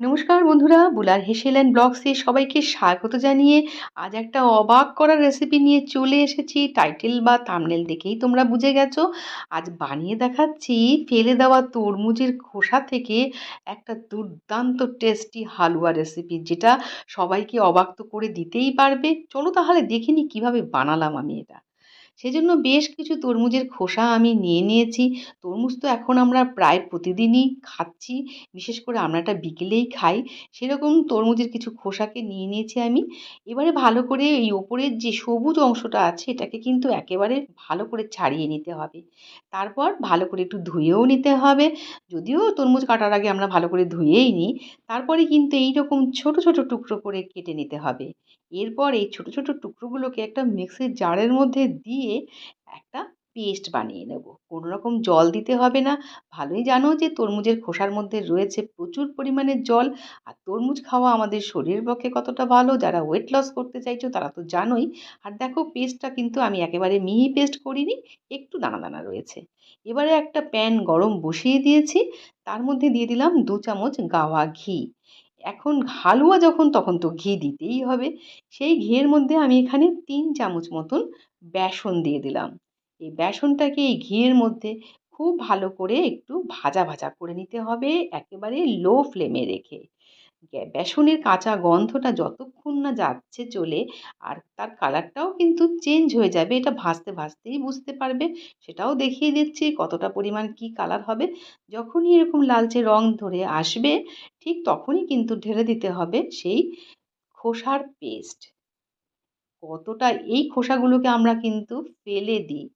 নমস্কার বন্ধুরা, বুলার হেসেল অ্যান্ড ব্লগসে সবাইকে স্বাগত জানিয়ে আজ একটা অবাক করা রেসিপি নিয়ে চলে এসেছি। টাইটেল বা থাম্বনেল দেখেই তোমরা বুঝে গেছো। আজ বানিয়ে দেখাচ্ছি ফেলে দেওয়া তরমুজের খোসা থেকে একটা দুর্দান্ত টেস্টি হালুয়া রেসিপি যেটা সবাইকে অবাক তো করে দিতেই পারবে। চলো তাহলে দেখে নি কীভাবে বানালাম আমি এটা। সেজন্য বেশ কিছু তরমুজের খোসা আমি নিয়ে নিয়েছি। তরমুজ তো এখন আমরা প্রায় প্রতিদিনই খাচ্ছি, বিশেষ করে আমরা এটা বিকেলেই খাই। সেরকম তরমুজের কিছু খোসাকে নিয়ে নিয়েছি আমি। এবারে ভালো করে এই ওপরের যে সবুজ অংশটা আছে, এটাকে কিন্তু একেবারে ভালো করে ছাড়িয়ে নিতে হবে। তারপর ভালো করে একটু ধুয়েও নিতে হবে। যদিও তরমুজ কাটার আগে আমরা ভালো করে ধুয়েই নিই। তারপরে কিন্তু এই রকম ছোট ছোট টুকরো করে কেটে নিতে হবে। এরপর এই ছোট ছোট টুকরোগুলোকে একটা মিক্সির জারের মধ্যে দিয়ে একটা পেস্ট বানিয়ে নেব। কোনো রকম জল দিতে হবে না। ভালোই জানো যে তরমুজের খোসার মধ্যে রয়েছে প্রচুর পরিমাণে জল। আর তরমুজ খাওয়া আমাদের শরীরের পক্ষে কতটা ভালো? যারা ওয়েট লস করতে চাইছো তারা তো জানোই। আর দেখো পেস্টটা কিন্তু আমি একেবারে মিহি পেস্ট করিনি, একটু দানা দানা রয়েছে। এবারে একটা প্যান গরম বসিয়ে দিয়েছি। তার মধ্যে দিয়ে দিলাম দু চামচ গাওয়া ঘি। এখন হালুয়া যখন তখন তো ঘি দিতেই হবে, সেই ঘিয়ের মধ্যে আমি এখানে তিন চামচ মতন বেসন দিয়ে দিলাম। এই বেসনটাকে এই ঘিয়ের মধ্যে খুব ভালো করে একটু ভাজা ভাজা করে নিতে হবে, একেবারে লো ফ্লেমে রেখে। বেসনের কাঁচা গন্ধটা যতক্ষণ না যাচ্ছে চলে আর তার কালারটাও কিন্তু চেঞ্জ হয়ে যাবে, এটা ভাজতে ভাজতেই বুঝতে পারবে। সেটাও দেখিয়ে দিচ্ছি কতটা পরিমাণ কি কালার হবে। যখনই এরকম লালচে রং ধরে আসবে, ঠিক তখনই কিন্তু ঢেলে দিতে হবে সেই খোসার পেস্ট কতটা এই খোসাগুলোকে আমরা কিন্তু ফেলে দিই।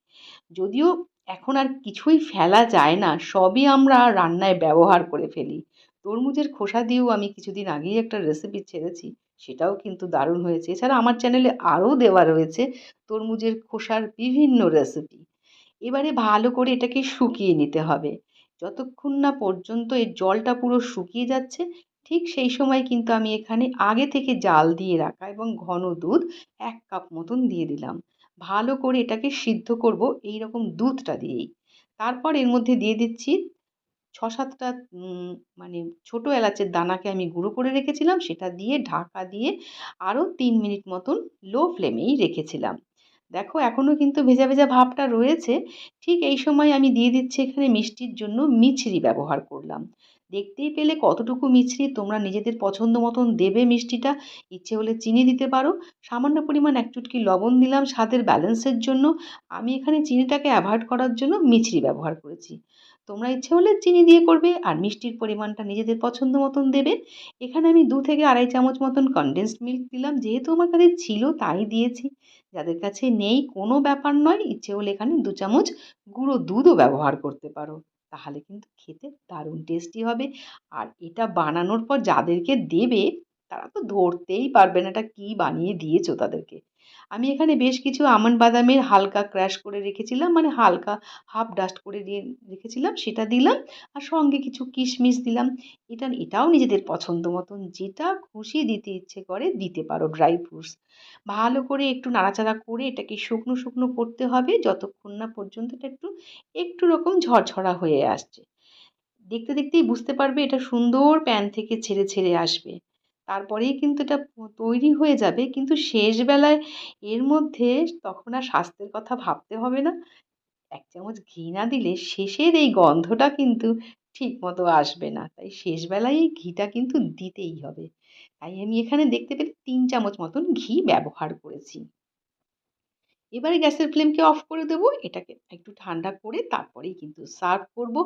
যদিও এখন আর কিছুই ফেলা যায় না, সবই আমরা রান্নায় ব্যবহার করে ফেলি। তরমুজের খোসা দিয়েও আমি কিছুদিন আগেই একটা রেসিপি ছেড়েছি, সেটাও কিন্তু দারুণ হয়েছে। এছাড়া আমার চ্যানেলে আরও দেওয়া রয়েছে তরমুজের খোসার বিভিন্ন রেসিপি এবারে ভালো করে এটাকে শুকিয়ে নিতে হবে। যতক্ষণ না পর্যন্ত এর জলটা পুরো শুকিয়ে যাচ্ছে, ঠিক সেই সময় কিন্তু আমি এখানে আগে থেকে জাল দিয়ে রাখা এবং ঘন দুধ এক কাপ মতন দিয়ে দিলাম। ভালো করে এটাকে সিদ্ধ করব এই রকম দুধটা দিয়েই। তারপর এর মধ্যে দিয়ে দিচ্ছি ছ সাতটা মানে ছোটো এলাচের দানাকে আমি গুঁড়ো করে রেখেছিলাম, সেটা দিয়ে ঢাকা দিয়ে আরও তিন মিনিট মতন লো ফ্লেমেই রেখেছিলাম। দেখো এখনও কিন্তু ভেজা ভেজা ভাবটা রয়েছে। ঠিক এই সময় আমি দিয়ে দিচ্ছি এখানে মিষ্টির জন্য মিছরি ব্যবহার করলাম। দেখতেই পেলে কতটুকু মিছরি, তোমরা নিজেদের পছন্দ মতন দেবে মিষ্টিটা, ইচ্ছে হলে চিনি দিতে পারো। সামান্য পরিমাণ এক চুটকি লবণ দিলাম স্বাদের ব্যালেন্সের জন্য। আমি এখানে চিনিটাকে অ্যাভয়েড করার জন্য মিছরি ব্যবহার করেছি। তোমরা ইচ্ছে হলে চিনি দিয়ে করবে আর মিষ্টির পরিমাণটা নিজেদের পছন্দ মতন দেবে। এখানে আমি দু থেকে আড়াই চামচ মতন কনডেন্সড মিল্ক দিলাম। যেহেতু আমার কাছে ছিল, তাই দিয়েছি। যাদের কাছে নেই, কোনো ব্যাপার নয়। ইচ্ছে হলে এখানে দু চামচ গুঁড়ো দুধও ব্যবহার করতে পারো। তাহলে কিন্তু খেতে দারুণ টেস্টি হবে। আর এটা বানানোর পর যাদেরকে দেবে, তারা তো ধরতেই পারবে না এটা কী বানিয়ে দিয়েছ তাদেরকে। আমি এখানে বেশ কিছু আমন্ড বাদামের হালকা ক্র্যাশ করে রেখেছিলাম মানে হালকা হাফ ডাস্ট করে দিয়ে রেখেছিলাম, সেটা দিলাম আর সঙ্গে কিছু কিশমিশ দিলাম। এটা, এটাও নিজেদের পছন্দ মতন, যেটা খুশি দিতে ইচ্ছে করে, দিতে পারো ড্রাই ফ্রুটস ভালো করে একটু নাড়াচাড়া করে এটাকে শুকনো শুকনো করতে হবে, যতক্ষণ না পর্যন্ত এটা একটু একটু রকম ঝরঝরা হয়ে আসছে। দেখতে, দেখতেই বুঝতে পারবে এটা সুন্দর প্যান থেকে ছেড়ে ছেড়ে আসবে। তারপরেই কিন্তু এটা তৈরি হয়ে যাবে। কিন্তু শেষবেলায় এর মধ্যে তখন আর স্বাস্থ্যের কথা ভাবতে হবে না। এক চামচ ঘি না দিলে শেষের এই গন্ধটা কিন্তু ঠিক মতো আসবে না। তাই শেষবেলায় এই ঘিটা কিন্তু দিতেই হবে। তাই আমি এখানে দেখতে পেলে তিন চামচ মতন ঘি ব্যবহার করেছি। এবারে গ্যাসের ফ্লেমকে অফ করে দেবো, এটাকে একটু ঠান্ডা করে তারপরেই কিন্তু সার্ভ করব।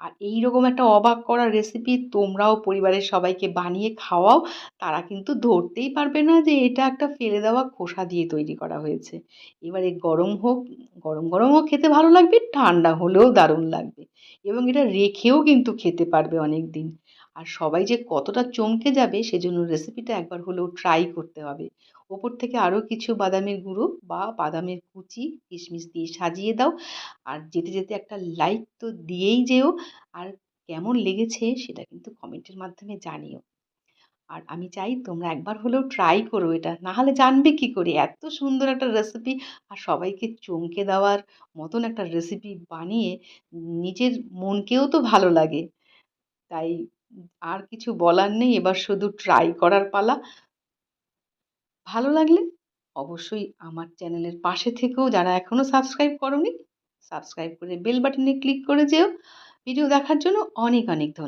আর এই রকম একটা অবাক করা রেসিপি তোমরাও পরিবারের সবাইকে বানিয়ে খাওয়াও, তারা কিন্তু ধরতেই পারবে না যে এটা একটা ফেলে দেওয়া খোসা দিয়ে তৈরি করা হয়েছে। এবারে গরম হোক, গরম গরমও খেতে ভালো লাগবে, ঠান্ডা হলেও দারুণ লাগবে। এবং এটা রেখেও কিন্তু খেতে পারবে অনেক দিন আর সবাই যে কতটা চমকে যাবে, সেজন্য রেসিপিটা একবার হলেও ট্রাই করতে হবে। ওপর থেকে আরও কিছু বাদামের গুঁড়ো বা বাদামের কুচি, কিশমিশ দিয়ে সাজিয়ে দাও। আর যেতে যেতে একটা লাইক তো দিয়েই যেও। আর কেমন লেগেছে সেটা কিন্তু কমেন্টের মাধ্যমে জানিও। আর আমি চাই তোমরা একবার হলেও ট্রাই করো এটা। না হলে জানবে কী করে? এত সুন্দর একটা রেসিপি আর সবাইকে চমকে দেওয়ার মতন একটা রেসিপি বানিয়ে নিজের মনকেও তো ভালো লাগে। তাই আর কিছু বলার নেই। এবার শুধু ট্রাই করার পালা। ভালো লাগলে অবশ্যই আমার চ্যানেলের পাশে থেকেও যারা এখনও সাবস্ক্রাইব করোনি, সাবস্ক্রাইব করে বেল বাটনে ক্লিক করে যেও। ভিডিও দেখার জন্য অনেক অনেক ধন্যবাদ।